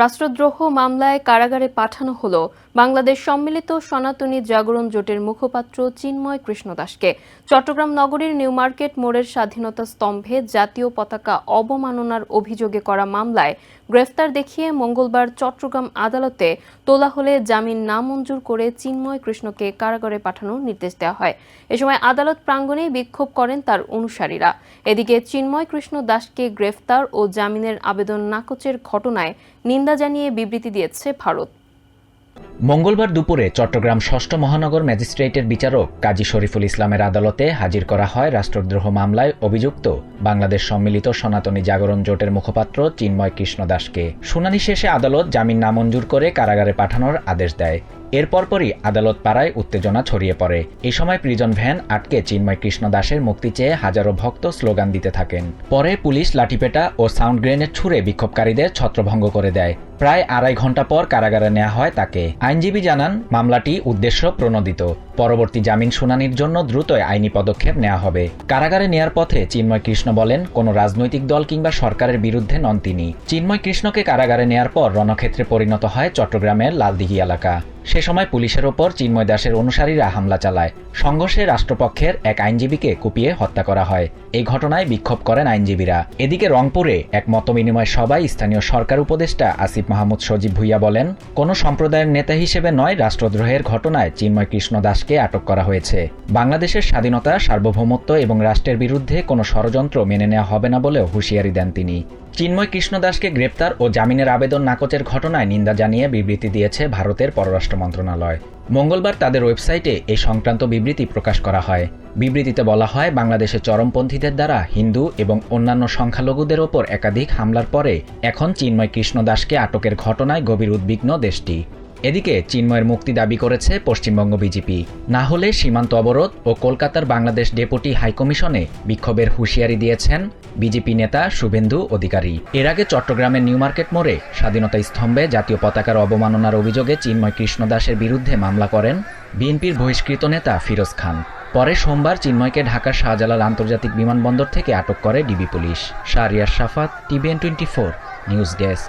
রাষ্ট্রদ্রোহ মামলায় কারাগারে পাঠানো হলো বাংলাদেশ সম্মিলিত সনাতনী জাগরণ জোটের মুখপাত্র চিন্ময় কৃষ্ণ দাসকে। চট্টগ্রাম নগরীর নিউ মার্কেট মোড়ের স্বাধীনতা স্তম্ভে জাতীয় পতাকা অবমাননার অভিযোগে করা মামলায় গ্রেফতার দেখিয়ে মঙ্গলবার চট্টগ্রাম আদালতে তোলা হলে জামিন নামঞ্জুর করে চিন্ময় কৃষ্ণকে কারাগারে পাঠানোর নির্দেশ দেওয়া হয়। এ সময় আদালত প্রাঙ্গণে বিক্ষোভ করেন তার অনুসারীরা। এদিকে চিন্ময় কৃষ্ণ দাসকে গ্রেফতার ও জামিনের আবেদন নাকচের ঘটনায় নিন্দা জানিয়ে বিবৃতি দিয়েছে ভারত। মঙ্গলবার দুপুরে চট্টগ্রাম ষষ্ঠ মহানগর ম্যাজিস্ট্রেটের বিচারক কাজী শরীফুল ইসলামের আদালতে হাজির করা হয় রাষ্ট্রদ্রোহ মামলায় অভিযুক্ত বাংলাদেশ সম্মিলিত সনাতনী জাগরণ জোটের মুখপাত্র চিন্ময় কৃষ্ণ দাসকে। শুনানি শেষে আদালত জামিন নামঞ্জুর করে কারাগারে পাঠানোর আদেশ দেয়। এর পরপরই আদালত পাড়ায় উত্তেজনা ছড়িয়ে পড়ে। এই সময় প্রিজন ভ্যান আটকে চিন্ময় কৃষ্ণ দাসের মুক্তি চেয়ে হাজারো ভক্ত স্লোগান দিতে থাকেন। পরে পুলিশ লাঠিপেটা ও সাউন্ড গ্রেনেড ছুড়ে বিক্ষোভকারীদের ছত্রভঙ্গ করে দেয়। প্রায় আড়াই ঘণ্টা পর কারাগারে নেওয়া হয় তাকে। আইনজীবী জানান মামলাটি উদ্দেশ্য প্রণোদিত। পরবর্তী জামিন শুনানির জন্য দ্রুতই আইনি পদক্ষেপ নেওয়া হবে। কারাগারে নেয়ার পথে চিন্ময় কৃষ্ণ বলেন, কোনো রাজনৈতিক দল কিংবা সরকারের বিরুদ্ধে নন তিনি। চিন্ময় কৃষ্ণকে কারাগারে নেয়ার পর রণক্ষেত্রে পরিণত হয় চট্টগ্রামের লালদিঘি এলাকা। সে সময় পুলিশের ওপর চিন্ময় দাসের অনুসারীরা হামলা চালায়। সংঘর্ষে রাষ্ট্রপক্ষের এক আইনজীবীকে কুপিয়ে হত্যা করা হয়। এই ঘটনায় বিক্ষোভ করেন আইনজীবীরা। এদিকে রংপুরে এক মতবিনিময় সভায় স্থানীয় সরকার উপদেষ্টা আসিফ মাহমুদ সজীব ভুইয়া বলেন, কোনো সম্প্রদায়ের নেতা হিসেবে নয়, রাষ্ট্রদ্রোহের ঘটনায় চিন্ময় কৃষ্ণ দাসকে আটক করা হয়েছে। বাংলাদেশের স্বাধীনতা, সার্বভৌমত্ব এবং রাষ্ট্রের বিরুদ্ধে কোনো ষড়যন্ত্র মেনে নেওয়া হবে না বলেও হুঁশিয়ারি দেন তিনি। চিন্ময় কৃষ্ণ দাসকে গ্রেপ্তার ও জামিনের আবেদন নাকচের ঘটনায় নিন্দা জানিয়ে বিবৃতি দিয়েছে ভারতের পররাষ্ট্র মন্ত্রণালয়। মঙ্গলবার তাদের ওয়েবসাইটে এই সংক্রান্ত বিবৃতি প্রকাশ করা হয়। বিবৃতিতে বলা হয় বাংলাদেশের চরমপন্থীদের দ্বারা হিন্দু এবং অন্যান্য সংখ্যালঘুদের ওপর একাধিক হামলার পরে এখন চিন্ময় কৃষ্ণ দাসকে আটকের ঘটনায় গভীর উদ্বিগ্ন দেশটি। এদিকে চিন্ময়ের মুক্তি দাবি করেছে পশ্চিমবঙ্গ বিজেপি। না হলে সীমান্ত অবরোধ ও কলকাতার বাংলাদেশ ডেপুটি হাইকমিশনে বিক্ষোভের হুঁশিয়ারি দিয়েছেন বিজেপি নেতা শুভেন্দু অধিকারী। এর আগে চট্টগ্রামের নিউ মার্কেট মোড়ে স্বাধীনতা স্তম্ভে জাতীয় পতাকার অবমাননার অভিযোগে চিন্ময় কৃষ্ণ দাসের বিরুদ্ধে মামলা করেন বিএনপির বহিষ্কৃত নেতা ফিরোজ খান। পরে সোমবার চিন্ময়কে ঢাকার শাহজালাল আন্তর্জাতিক বিমানবন্দর থেকে আটক করে DB police. Shahriar Safat TVN twenty four, news desk.